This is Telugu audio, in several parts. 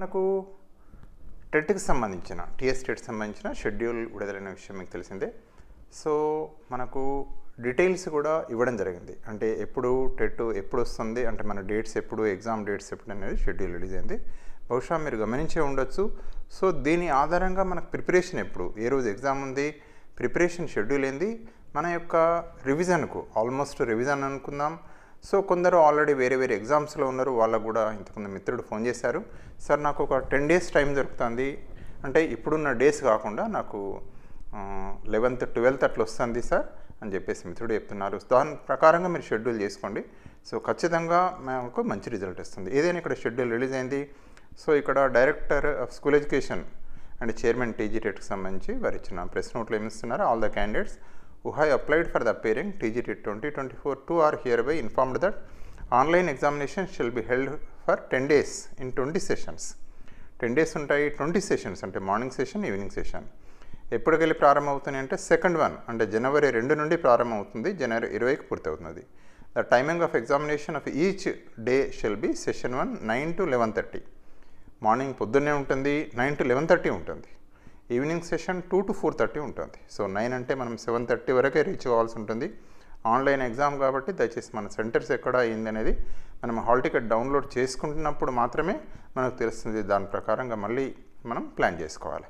మనకు టెట్కి సంబంధించిన టీఎస్ టెట్ సంబంధించిన షెడ్యూల్ విడుదలైన విషయం మీకు తెలిసిందే. సో మనకు డీటెయిల్స్ కూడా ఇవ్వడం జరిగింది. అంటే ఎప్పుడు టెట్ ఎప్పుడు వస్తుంది అంటే మన డేట్స్ ఎప్పుడు ఎగ్జామ్ డేట్స్ ఎప్పుడు అనేది షెడ్యూల్ రిలీజ్ అయింది. బహుశా మీరు గమనించే ఉండొచ్చు. సో దీని ఆధారంగా మనకు ప్రిపరేషన్ ఎప్పుడు? ఏ రోజు ఎగ్జామ్ ఉంది? ప్రిపరేషన్ షెడ్యూల్ ఏంది? మన యొక్క రివిజన్కు ఆల్మోస్ట్ రివిజన్ అనుకుందాం. సో కొందరు ఆల్రెడీ వేరే వేరే ఎగ్జామ్స్లో ఉన్నారు. వాళ్ళకు కూడా ఇంతకుముందు మిత్రుడు ఫోన్ చేశారు. సార్ నాకు ఒక టెన్ డేస్ టైం దొరుకుతుంది. అంటే ఇప్పుడున్న డేస్ కాకుండా నాకు లెవెన్త్ ట్వెల్త్ అట్లా వస్తుంది సార్ అని చెప్పేసి మిత్రుడు చెప్తున్నారు. దాని ప్రకారంగా మీరు షెడ్యూల్ చేసుకోండి. సో ఖచ్చితంగా మాకు మంచి రిజల్ట్ వస్తుంది. ఏదైనా ఇక్కడ షెడ్యూల్ రిలీజ్ అయింది. సో ఇక్కడ director of school education and chairman TG టెట్కి సంబంధించి వారు ఇచ్చిన ప్రెస్ నోట్లో ఏమిస్తున్నారు all the candidates who have applied for the appearing TGT 2024 2 are hereby informed that online examination shall be held for 10 days in 20 sessions. Ten days ఉంటాయి ట్వంటీ సెషన్స్ అంటే మార్నింగ్ సెషన్ ఈవినింగ్ సెషన్ ఎప్పటికెళ్ళి ప్రారంభం అవుతున్నాయి అంటే సెకండ్ వన్ అంటే జనవరి రెండు నుండి ప్రారంభమవుతుంది జనవరి ఇరవైకి పూర్తవుతుంది the timing of examination of each day shall be session one nine to eleven thirty morning పొద్దున్నే ఉంటుంది నైన్ టు లెవెన్ థర్టీ ఉంటుంది. Evening session two to four thirty ఉంటుంది. సో నైన్ అంటే మనం సెవెన్ థర్టీ వరకే రీచ్ అవ్వాల్సి ఉంటుంది. ఆన్లైన్ ఎగ్జామ్ కాబట్టి దయచేసి మన సెంటర్స్ ఎక్కడ అయింది అనేది మనం హాల్ టికెట్ డౌన్లోడ్ చేసుకుంటున్నప్పుడు మాత్రమే మనకు తెలుస్తుంది దాని ప్రకారంగా మళ్ళీ మనం ప్లాన్ చేసుకోవాలి.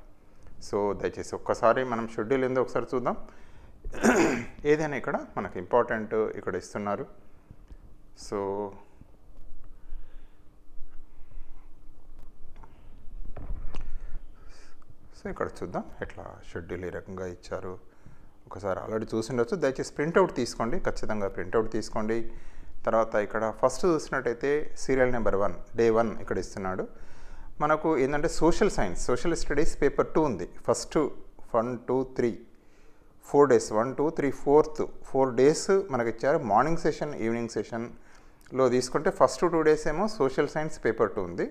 సో దయచేసి ఒక్కసారి మనం షెడ్యూల్ ఏందో ఒకసారి చూద్దాం. ఏదైనా ఇక్కడ మనకు ఇంపార్టెంట్ ఇక్కడ ఇస్తున్నారు. సో సో ఇక్కడ చూద్దాం ఎట్లా షెడ్యూల్ ఏ రకంగా ఇచ్చారు. ఒకసారి ఆల్రెడీ చూసిండొచ్చు దయచేసి ప్రింట్అవుట్ తీసుకోండి. ఖచ్చితంగా ప్రింట్అవుట్ తీసుకోండి. తర్వాత ఇక్కడ ఫస్ట్ చూసినట్టయితే serial number one day one ఇక్కడ ఇస్తున్నాడు. మనకు ఏంటంటే social science social studies paper two ఉంది. First one two three four days one two three fourth four days మనకి ఇచ్చారు. మార్నింగ్ సెషన్ ఈవినింగ్ సెషన్లో తీసుకుంటే ఫస్ట్ టూ డేస్ ఏమో సోషల్ సైన్స్ పేపర్ టూ ఉంది.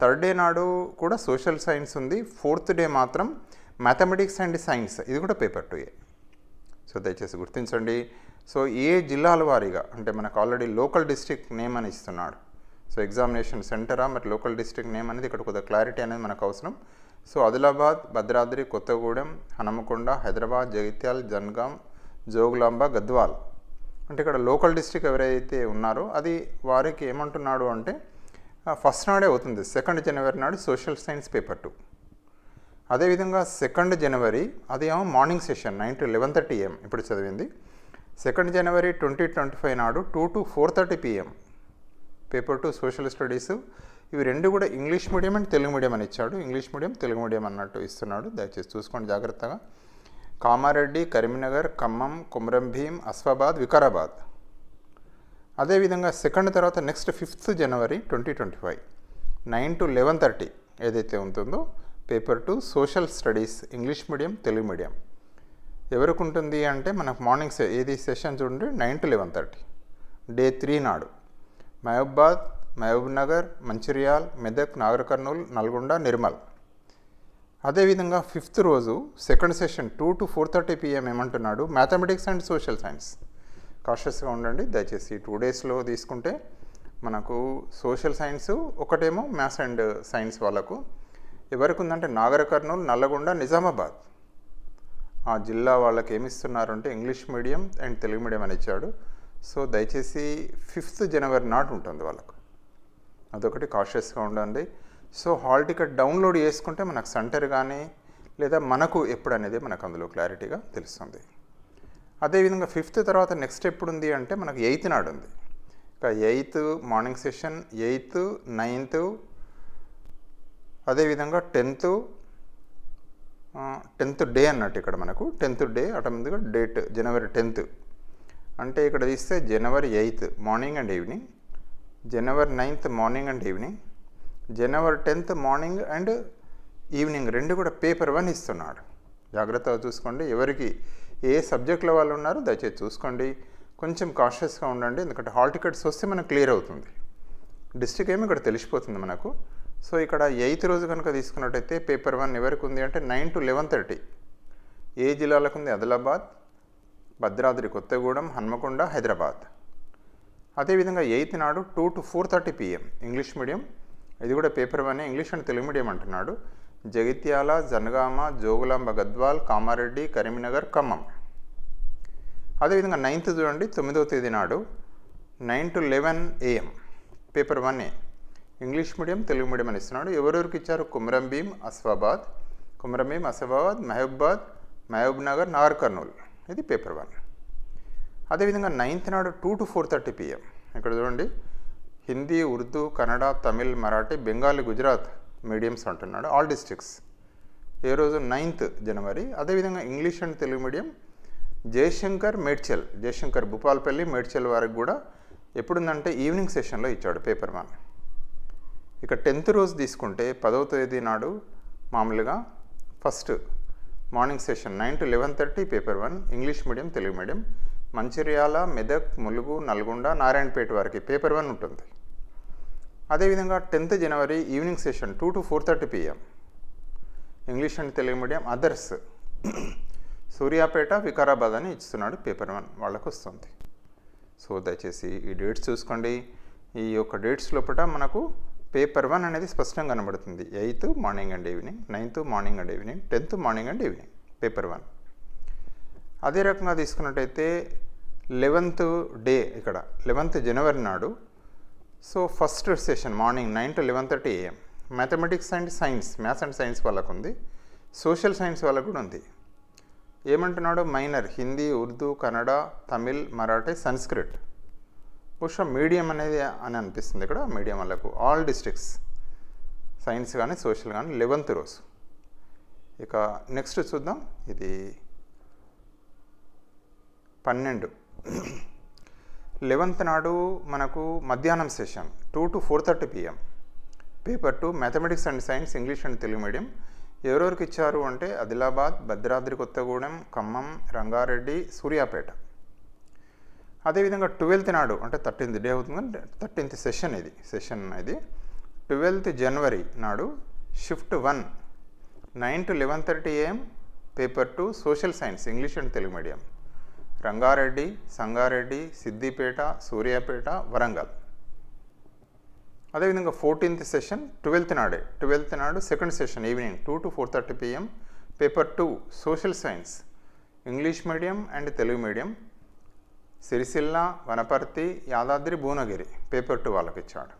థర్డ్ డే నాడు కూడా సోషల్ సైన్స్ ఉంది. ఫోర్త్ డే మాత్రం మ్యాథమెటిక్స్ అండ్ సైన్స్. ఇది కూడా పేపర్ టూ ఏ సో దయచేసి గుర్తించండి. సో ఏ జిల్లాల వారీగా అంటే మనకు ఆల్రెడీ లోకల్ డిస్ట్రిక్ట్ నేమ్ అని ఇస్తున్నాడు. సో ఎగ్జామినేషన్ సెంటరా మరి లోకల్ డిస్ట్రిక్ట్ నేమ్ అనేది ఇక్కడ కొద్దిగా క్లారిటీ అనేది మనకు అవసరం. సో ఆదిలాబాద్ భద్రాద్రి కొత్తగూడెం హనుమకొండ హైదరాబాద్ జగిత్యాల్ జన్గాం జోగులాంబ గద్వాల్. అంటే ఇక్కడ లోకల్ డిస్ట్రిక్ట్ ఎవరైతే ఉన్నారో అది వారికి ఏమంటున్నాడు అంటే ఫస్ట్ నాడే అవుతుంది. సెకండ్ జనవరి నాడు సోషల్ సైన్స్ పేపర్ టూ. అదేవిధంగా సెకండ్ జనవరి అది morning session nine to eleven thirty AM ఇప్పుడు చదివింది. సెకండ్ జనవరి ట్వంటీ ట్వంటీ ఫైవ్ నాడు two to four thirty PM paper two social studies. ఇవి రెండు కూడా English medium and Telugu medium అని ఇచ్చాడు. ఇంగ్లీష్ మీడియం తెలుగు మీడియం అన్నట్టు ఇస్తున్నాడు. దయచేసి చూసుకోండి జాగ్రత్తగా. కామారెడ్డి కరీంనగర్ ఖమ్మం కుమ్రం భీం అస్ఫాబాద్ వికారాబాద్. అదేవిధంగా సెకండ్ తర్వాత next fifth January twenty twenty five nine to eleven thirty ఏదైతే ఉంటుందో paper two social studies English medium Telugu medium. ఎవరికి ఉంటుంది అంటే మనకు మార్నింగ్ సె ఏది సెషన్ చూడండి nine to eleven thirty. Day three నాడు. మహబూబాద్ మహబూబ్ నగర్ మంచిర్యాల్ మెదక్ నాగర్ కర్నూల్ నల్గొండ నిర్మల్. అదేవిధంగా ఫిఫ్త్ రోజు second session two to four thirty PM ఏమంటున్నాడు? Mathematics and social science. కాషియస్గా ఉండండి. దయచేసి టూ డేస్లో తీసుకుంటే మనకు సోషల్ సైన్స్ ఒకటేమో మ్యాథ్స్ అండ్ సైన్స్ వాళ్ళకు. ఎవరికి ఉందంటే నాగర కర్నూలు నల్లగొండ నిజామాబాద్. ఆ జిల్లా వాళ్ళకి ఏమిస్తున్నారు అంటే English medium and Telugu medium అని ఇచ్చాడు. సో దయచేసి ఫిఫ్త్ జనవరి నాటు ఉంటుంది వాళ్ళకు. అదొకటి కాషియస్గా ఉండండి. సో హాల్ టికెట్ డౌన్లోడ్ చేసుకుంటే మనకు సెంటర్ కానీ లేదా మనకు ఎప్పుడు అనేది మనకు అందులో క్లారిటీగా తెలుస్తుంది. అదేవిధంగా ఫిఫ్త్ తర్వాత నెక్స్ట్ ఎప్పుడు ఉంది అంటే మనకు ఎయిత్ నాడు ఉంది ఇక eighth morning session eighth ninth అదేవిధంగా టెన్త్ టెన్త్ డే అన్నట్టు ఇక్కడ మనకు. టెన్త్ డే అటోమేటిక్గా డేట్ జనవరి టెన్త్. అంటే ఇక్కడ తీస్తే జనవరి ఎయిత్ మార్నింగ్ అండ్ ఈవినింగ్. జనవరి నైన్త్ మార్నింగ్ అండ్ ఈవినింగ్. జనవరి టెన్త్ మార్నింగ్ అండ్ ఈవినింగ్ రెండు కూడా పేపర్ వన్ ఇస్తున్నాడు. జాగ్రత్తగా చూసుకోండి. ఎవరికి ఏ సబ్జెక్టుల వాళ్ళు ఉన్నారో దయచేసి చూసుకోండి. కొంచెం కాషియస్గా ఉండండి ఎందుకంటే హాల్ టికెట్స్ వస్తే మనకు క్లియర్ అవుతుంది. డిస్ట్రిక్ట్ ఏమో ఇక్కడ తెలిసిపోతుంది మనకు. సో ఇక్కడ ఎయిత్ రోజు కనుక తీసుకున్నట్టయితే పేపర్ వన్ ఎవరికి ఉంది అంటే నైన్ టు లెవెన్ థర్టీ ఏ జిల్లాలకు ఉంది? ఆదిలాబాద్ భద్రాద్రి కొత్తగూడెం హన్మకొండ హైదరాబాద్. అదేవిధంగా ఎయిత్ నాడు two to four thirty PM English medium ఇది కూడా paper one English and Telugu medium అంటున్నాడు. జగిత్యాల జనగామ జోగులాంబ గద్వాల్ కామారెడ్డి కరీంనగర్ ఖమ్మం. అదేవిధంగా నైన్త్ చూడండి తొమ్మిదవ తేదీ నాడు nine to eleven AM paper one A. English medium Telugu medium అని ఇస్తున్నాడు. ఎవరెవరికి ఇచ్చారు? కుమరం భీం అస్ఫాబాద్ కుమరం భీం అస్ఫాబాద్ మహబూబాద్ మహబూబ్ నగర్ నాగర్ కర్నూల్. ఇది పేపర్ వన్. అదేవిధంగా నైన్త్ నాడు two to four thirty PM ఇక్కడ చూడండి. హిందీ ఉర్దూ కన్నడ తమిళ్ మరాఠీ బెంగాలీ గుజరాత్ మీడియంస్ అంటున్నాడు. ఆల్ డిస్ట్రిక్ట్స్ ఏ రోజు నైన్త్ జనవరి అదేవిధంగా English and Telugu medium Jayashankar Medchal Jayashankar Bhupalpally Medchal వారికి కూడా ఎప్పుడుందంటే ఈవినింగ్ సెషన్లో ఇచ్చాడు పేపర్ మ్యాన్ ఇక టెన్త్ రోజు తీసుకుంటే పదవ తేదీ నాడు మామూలుగా first morning session nine to eleven thirty paper one English medium Telugu medium Mancherial Medak Mulugu Nalgonda Narayanpet వారికి పేపర్ వన్ ఉంటుంది. అదేవిధంగా tenth January evening session two to four thirty PM. English and Telugu medium others. Suryapet Vikarabad అని ఇస్తున్నాడు పేపర్ వన్ వాళ్ళకు వస్తుంది. సో దయచేసి ఈ డేట్స్ చూసుకోండి. ఈ యొక్క డేట్స్ లోపల మనకు పేపర్ వన్ అనేది స్పష్టంగా కనబడుతుంది. Eighth morning and evening ninth morning and evening tenth morning and evening paper one. అదే రకంగా తీసుకున్నట్టయితే లెవెన్త్ డే ఇక్కడ లెవెన్త్ జనవరి నాడు so first session morning nine to eleven thirty AM mathematics and science maths and science వాళ్ళకు ఉంది. సోషల్ సైన్స్ వాళ్ళకు కూడా ఉంది. ఏమంటున్నాడు? మైనర్ హిందీ ఉర్దూ కన్నడ తమిళ్ మరాఠీ సంస్కృత్ బహుశా మీడియం అనేది అని అనిపిస్తుంది ఇక్కడ మీడియం వాళ్ళకు. ఆల్ డిస్ట్రిక్ట్స్ సైన్స్ కానీ సోషల్ కానీ లెవెన్త్ రోజు ఇక నెక్స్ట్ చూద్దాం. ఇది పన్నెండు. లెవెన్త్ నాడు మనకు మధ్యాహ్నం session two to four thirty PM paper two mathematics and science English and Telugu medium. ఎవరెవరికి ఇచ్చారు అంటే ఆదిలాబాద్ భద్రాద్రి కొత్తగూడెం ఖమ్మం రంగారెడ్డి సూర్యాపేట. అదేవిధంగా ట్వెల్త్ నాడు అంటే థర్టీన్త్ డే అవుతుంది థర్టీన్త్ సెషన్ ఇది సెషన్ ఇది. ట్వెల్త్ జనవరి నాడు shift one nine to eleven thirty AM paper two social science English and Telugu medium. Rangareddy Sangareddy Siddipet Suryapet Warangal. అదేవిధంగా ఫోర్టీన్త్ సెషన్ ట్వెల్త్ నాడే. ట్వెల్త్ నాడు second session evening two to four thirty PM. Paper two social science. English medium and Telugu medium. Sircilla Wanaparthy Yadadri Bhuvanagiri. Paper two వాళ్ళకి ఇచ్చాడు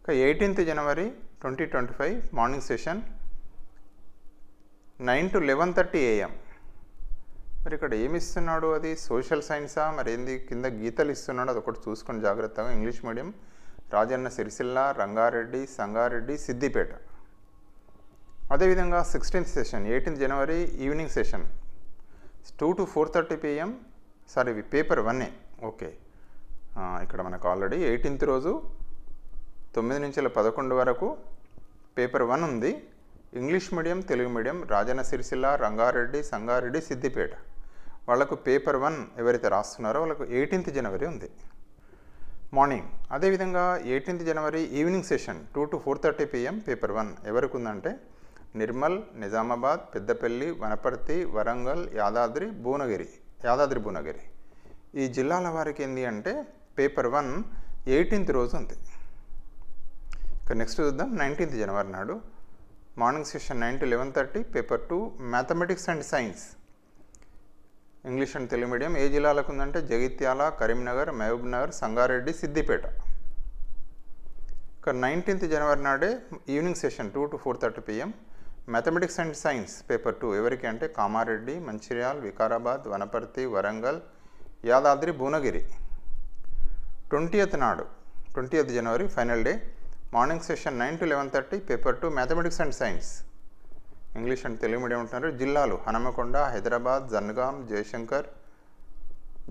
ఇక eighteenth January twenty twenty five morning session nine to eleven thirty AM. మరి ఇక్కడ ఏమి ఇస్తున్నాడు అది? సోషల్ సైన్సా? మరి ఏంది కింద గీతలు ఇస్తున్నాడు. అది ఒకటి చూసుకొని జాగ్రత్తగా ఇంగ్లీష్ మీడియం. రాజన్న సిరిసిల్ల రంగారెడ్డి సంగారెడ్డి సిద్దిపేట. అదేవిధంగా sixteenth session eighteenth January evening session. Two to four thirty PM. Sorry ఇవి పేపర్ వన్నే ఓకే. ఇక్కడ మనకు ఆల్రెడీ ఎయిటీన్త్ రోజు తొమ్మిది నుంచి పదకొండు వరకు పేపర్ వన్ ఉంది. English medium Telugu medium Rajanna Sircilla Rangareddy Sangareddy Siddipet. వాళ్ళకు పేపర్ వన్ ఎవరైతే రాస్తున్నారో వాళ్ళకు ఎయిటీన్త్ జనవరి ఉంది. మార్నింగ్ అదేవిధంగా eighteenth January evening session two to four thirty PM paper one ఎవరికి ఉందంటే నిర్మల్ నిజామాబాద్ పెద్దపల్లి వనపర్తి వరంగల్ యాదాద్రి భువనగిరి యాదాద్రి భువనగిరి. ఈ జిల్లాల వారికి ఏంటి అంటే పేపర్ వన్ ఎయిటీన్త్ రోజు ఉంది. ఇక నెక్స్ట్ చూద్దాం. నైన్టీన్త్ జనవరి నాడు morning session nine to eleven thirty paper two mathematics and science English and Telugu medium ఏ జిల్లాలకు ఉందంటే జగిత్యాల కరీంనగర్ మహబూబ్నగర్ సంగారెడ్డి సిద్దిపేట. ఇక నైన్టీన్త్ జనవరి నాడే evening session two to four thirty PM mathematics and science paper two ఎవరికి అంటే కామారెడ్డి మంచిర్యాల్ వికారాబాద్ వనపర్తి వరంగల్ యాదాద్రి భువనగిరి. ట్వంటీయత్ నాడు twentieth January final day morning session nine to eleven thirty paper two mathematics and science. English and Telugu medium ఉంటున్నారు. జిల్లాలు హనమకొండ హైదరాబాద్ జన్గాం జయశంకర్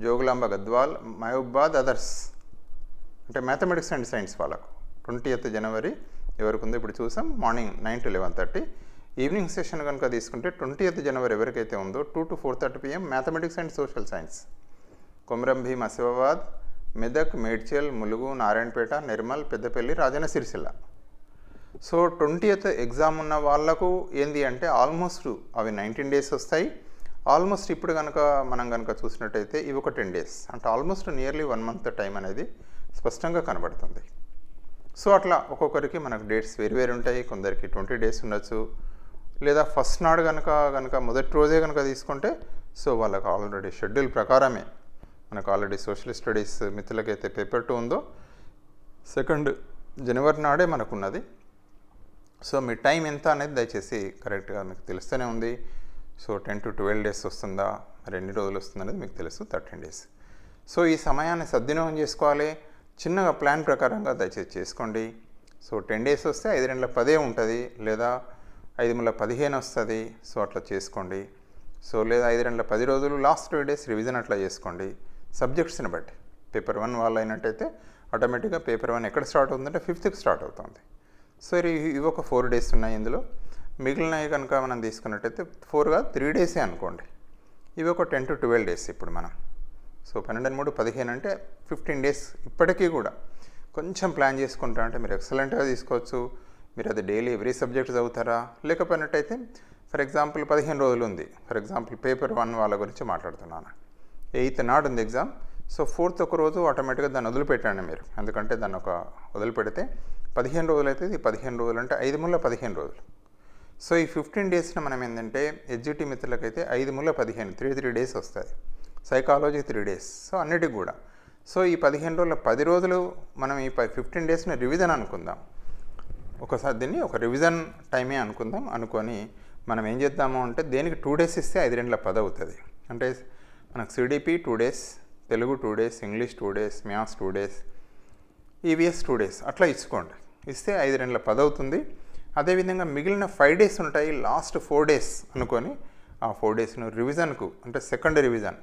జోగులాంబ గద్వాల్ మహబూబాద్ అదర్స్. అంటే మ్యాథమెటిక్స్ అండ్ సైన్స్ వాళ్ళకు. ట్వంటీ ఎయిత్ జనవరి ఎవరికి ఉందో ఇప్పుడు చూసాం. Morning nine to eleven thirty. Evening session కనుక తీసుకుంటే ట్వంటీ ఎయిత్ జనవరి ఎవరికైతే ఉందో two to four thirty PM mathematics and social science. Komaram Bheem Asifabad Medak Medchal Mulugu Narayanpet Nirmal Peddapalli Rajanna Sircilla. So twentieth exam ఉన్న వాళ్ళకు ఏంది అంటే ఆల్మోస్ట్ అవి నైన్టీన్ డేస్ వస్తాయి. ఆల్మోస్ట్ ఇప్పుడు కనుక మనం కనుక చూసినట్టయితే ఇవి ఒక టెన్ డేస్. అంటే almost nearly one month time అనేది స్పష్టంగా కనబడుతుంది. సో అట్లా ఒక్కొక్కరికి మనకు డేట్స్ వేరు వేరు ఉంటాయి. కొందరికి ట్వంటీ డేస్ ఉండొచ్చు. లేదా ఫస్ట్ నాడు కనుక కనుక మొదటి రోజే కనుక తీసుకుంటే సో వాళ్ళకి ఆల్రెడీ షెడ్యూల్ ప్రకారమే. మనకు ఆల్రెడీ సోషల్ స్టడీస్ మిత్రులకైతే పేపర్ టూ ఉందో సెకండ్ జనవరి నాడే మనకున్నది. సో మీ టైం ఎంత అనేది దయచేసి కరెక్ట్గా మీకు తెలుస్తూనే ఉంది. So ten to twelve days వస్తుందా? మరి ఎన్ని రోజులు వస్తుంది అనేది మీకు తెలుసు థర్టీన్ డేస్. సో ఈ సమయాన్ని సద్వినియోగం చేసుకోవాలి. చిన్నగా ప్లాన్ ప్రకారంగా దయచేసి చేసుకోండి. సో టెన్ డేస్ వస్తే ఐదు రెండుల పదే ఉంటుంది లేదా ఐదు మూల పదిహేను వస్తుంది. సో అట్లా చేసుకోండి. సో లేదా ఐదు రెండుల పది రోజులు లాస్ట్ టూ డేస్ రివిజన్ అట్లా చేసుకోండి. సబ్జెక్ట్స్ని బట్టి. పేపర్ వన్ వాళ్ళు అయినట్టయితే ఆటోమేటిక్గా పేపర్ వన్ ఎక్కడ స్టార్ట్ అవుతుందంటే ఫిఫ్త్కి స్టార్ట్ అవుతుంది. సో ఇవి ఒక ఫోర్ డేస్ ఉన్నాయి ఇందులో. మిగిలినవి కనుక మనం తీసుకున్నట్టయితే ఫోర్గా త్రీ డేసే అనుకోండి. ఇవి ఒక టెన్ టు ట్వెల్వ్ డేస్ ఇప్పుడు మనం. సో పన్నెండు మూడు పదిహేను అంటే ఫిఫ్టీన్ డేస్ ఇప్పటికీ కూడా. కొంచెం ప్లాన్ చేసుకుంటా అంటే మీరు ఎక్సలెంట్గా తీసుకోవచ్చు. మీరు అది డైలీ ఎవ్రీ సబ్జెక్ట్ చదువుతారా? లేకపోయినట్టయితే ఫర్ ఎగ్జాంపుల్ పదిహేను రోజులు ఉంది. ఫర్ ఎగ్జాంపుల్ పేపర్ వన్ వాళ్ళ గురించి మాట్లాడుతున్నాను. ఎయిత్ నాడు ఉంది ఎగ్జామ్. సో ఫోర్త్ ఒక రోజు ఆటోమేటిక్గా దాన్ని వదిలిపెట్టండి మీరు. ఎందుకంటే దాన్ని ఒక వదిలిపెడితే పదిహేను రోజులు అయితే ఇది పదిహేను రోజులు అంటే ఐదు ముళ్ళ పదిహేను రోజులు. సో ఈ ఫిఫ్టీన్ డేస్ని మనం ఏంటంటే ఎడ్జిటీ మిత్రులకైతే ఐదు ముళ్ళ పదిహేను త్రీ త్రీ డేస్ వస్తుంది సైకాలజీ త్రీ డేస్. సో అన్నిటికి కూడా. సో ఈ పదిహేను రోజుల పది రోజులు మనం ఈ ఫిఫ్టీన్ డేస్ని రివిజన్ అనుకుందాం. ఒకసారి దీన్ని ఒక రివిజన్ టైమే అనుకుందాం. అనుకొని మనం ఏం చేద్దాము అంటే దేనికి టూ డేస్ ఇస్తే ఐదు రెండుల పది అవుతుంది. అంటే మనకు CDP two days Telugu two days English two days maths two days EVS two days అట్లా ఇచ్చుకోండి. ఇస్తే ఐదు రెండుల పది అవుతుంది అదేవిధంగా మిగిలిన ఫైవ్ డేస్ ఉంటాయి లాస్ట్ ఫోర్ డేస్ అనుకొని ఆ ఫోర్ డేస్ను రివిజన్కు అంటే సెకండ్ రివిజన్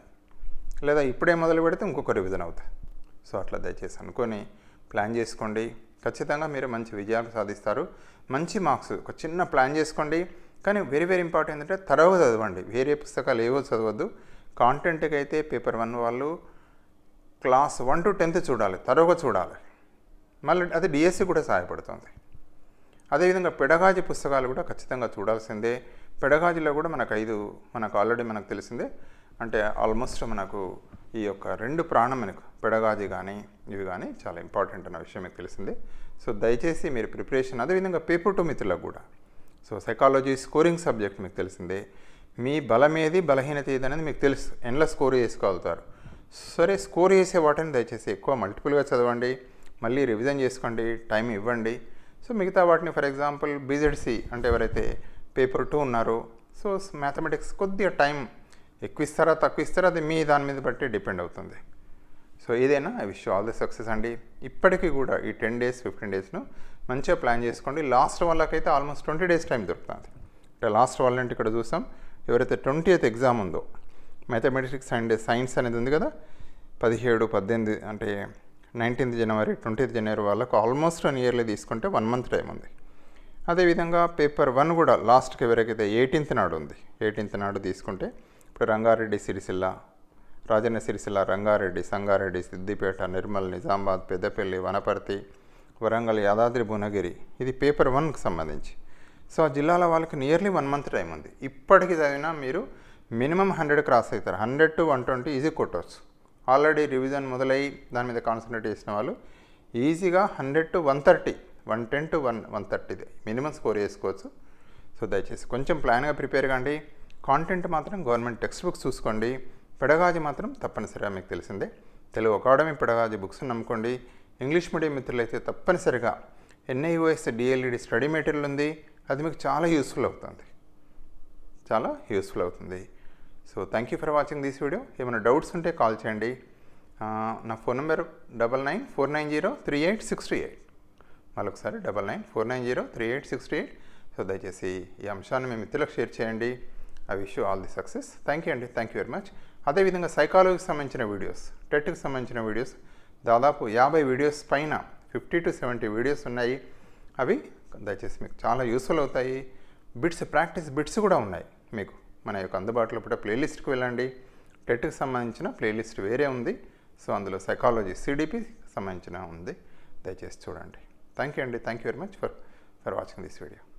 లేదా ఇప్పుడే మొదలు పెడితే ఇంకొక రివిజన్ అవుతుంది సో అట్లా దయచేసి అనుకొని ప్లాన్ చేసుకోండి. ఖచ్చితంగా మీరు మంచి విజయాలు సాధిస్తారు. మంచి మార్క్స్ ఒక చిన్న ప్లాన్ చేసుకోండి. కానీ వెరీ వెరీ ఇంపార్టెంట్ ఏంటంటే తరవుగా చదవండి. వేరే పుస్తకాలు ఏవో చదవద్దు. కాంటెంట్కి అయితే పేపర్ వన్ వాళ్ళు క్లాస్ వన్ టు టెన్త్ చూడాలి తరవుగా చూడాలి. మళ్ళీ అది డిఎస్సి కూడా సహాయపడుతుంది. అదేవిధంగా పెడగాజి పుస్తకాలు కూడా ఖచ్చితంగా చూడాల్సిందే. పెడగాజిలో కూడా మనకు ఐదు మనకు ఆల్రెడీ మనకు తెలిసిందే. అంటే ఆల్మోస్ట్ మనకు ఈ యొక్క రెండు ప్రాణం మనకు పెడగాజి కానీ ఇవి కానీ చాలా ఇంపార్టెంట్ అన్న విషయం మీకు తెలిసిందే. సో దయచేసి మీరు ప్రిపరేషన్ అదేవిధంగా పేపర్ టు మిత్రులకు కూడా. సో సైకాలజీ స్కోరింగ్ సబ్జెక్ట్ మీకు తెలిసిందే. మీ బలం ఏది బలహీనత ఏది అనేది మీకు తెలుసు. ఎండ్ల స్కోర్ చేసుకోగలుగుతారు. సరే స్కోర్ చేసే వాటిని దయచేసి ఎక్కువ మల్టిపుల్గా చదవండి. మళ్ళీ రివిజన్ చేసుకోండి టైం ఇవ్వండి. సో మిగతా వాటిని ఫర్ ఎగ్జాంపుల్ బీజెడ్సి అంటే ఎవరైతే పేపర్ టూ ఉన్నారో సో మ్యాథమెటిక్స్ కొద్దిగా టైం ఎక్కువ ఇస్తారా తక్కువ ఇస్తారా అది మీ దాని మీద బట్టి డిపెండ్ అవుతుంది. సో ఏదైనా I wish all the success అండి. ఇప్పటికీ కూడా ఈ టెన్ డేస్ ఫిఫ్టీన్ డేస్ను మంచిగా ప్లాన్ చేసుకోండి. లాస్ట్ వాళ్ళకైతే ఆల్మోస్ట్ ట్వంటీ డేస్ టైం దొరుకుతుంది. ఇక్కడ లాస్ట్ వాళ్ళంటే ఇక్కడ చూసాం. ఎవరైతే ట్వంటీ ఎయిత్ ఎగ్జామ్ ఉందో మ్యాథమెటిక్స్ అండ్ సైన్స్ అనేది ఉంది కదా పదిహేడు పద్దెనిమిది అంటే నైన్టీన్త్ జనవరి ట్వంటీత్ జనవరి వాళ్ళకు ఆల్మోస్ట్ వన్ ఇయర్లీ తీసుకుంటే వన్ మంత్ టైం ఉంది. అదేవిధంగా పేపర్ వన్ కూడా లాస్ట్కి ఎవరికైతే ఎయిటీన్త్ నాడు ఉంది ఎయిటీన్త్ నాడు తీసుకుంటే ఇప్పుడు రంగారెడ్డి సిరిసిల్ల రాజన్న సిరిసిల్ల రంగారెడ్డి సంగారెడ్డి సిద్దిపేట నిర్మల్ నిజామాబాద్ పెద్దపల్లి వనపర్తి వరంగల్ యాదాద్రి భువనగిరి ఇది పేపర్ వన్కి సంబంధించి. సో ఆ జిల్లాల వాళ్ళకి నియర్లీ వన్ మంత్ టైం ఉంది. ఇప్పటికి చదివినా మీరు మినిమం హండ్రెడ్ క్రాస్ అవుతారు hundred to one twenty easy కొట్టవచ్చు already revision మొదలై దాని మీద కాన్సన్ట్రేట్ చేసిన వాళ్ళు ఈజీగా hundred to one thirty one ten to one one థర్టీది. Minimum score చేసుకోవచ్చు. సో దయచేసి కొంచెం ప్లాన్గా ప్రిపేర్ కాండి. కాంటెంట్ మాత్రం గవర్నమెంట్ టెక్స్ట్ బుక్స్ చూసుకోండి. పెడగాజి మాత్రం తప్పనిసరిగా మీకు తెలిసిందే. తెలుగు అకాడమీ పెడగాజి బుక్స్ నమ్ముకోండి. ఇంగ్లీష్ మీడియం మిత్రులైతే తప్పనిసరిగా ఎన్ఐఓఎస్ డిఎల్ఈడి స్టడీ మెటీరియల్ ఉంది. అది మీకు చాలా యూస్ఫుల్ అవుతుంది. చాలా యూస్ఫుల్ అవుతుంది. So thank you for watching this video ఏమైనా డౌట్స్ ఉంటే కాల్ చేయండి. నా phone number double nine four nine zero three eight six three eight మరొకసారి double nine four nine zero three eight six three eight so దయచేసి ఈ అంశాన్ని మీ మిత్రులకు షేర్ చేయండి. I wish you all the success thank you అండి. థ్యాంక్ యూ వెరీ మచ్ అదేవిధంగా సైకాలజీకి సంబంధించిన వీడియోస్ టెట్కి సంబంధించిన వీడియోస్ దాదాపు యాభై వీడియోస్ పైన ఫిఫ్టీ టు సెవెంటీ వీడియోస్ ఉన్నాయి. అవి దయచేసి మీకు చాలా యూస్ఫుల్ అవుతాయి. బిట్స్ ప్రాక్టీస్ బిట్స్ కూడా ఉన్నాయి మీకు. మన యొక్క అందుబాటులో పుట్టే ప్లేలిస్ట్కి వెళ్ళండి. టెట్కి సంబంధించిన ప్లేలిస్ట్ వేరే ఉంది. సో అందులో సైకాలజీ సిడిపి సంబంధించిన ఉంది. దయచేసి చూడండి. థ్యాంక్ యూ అండి. Thank you very much for for watching this video.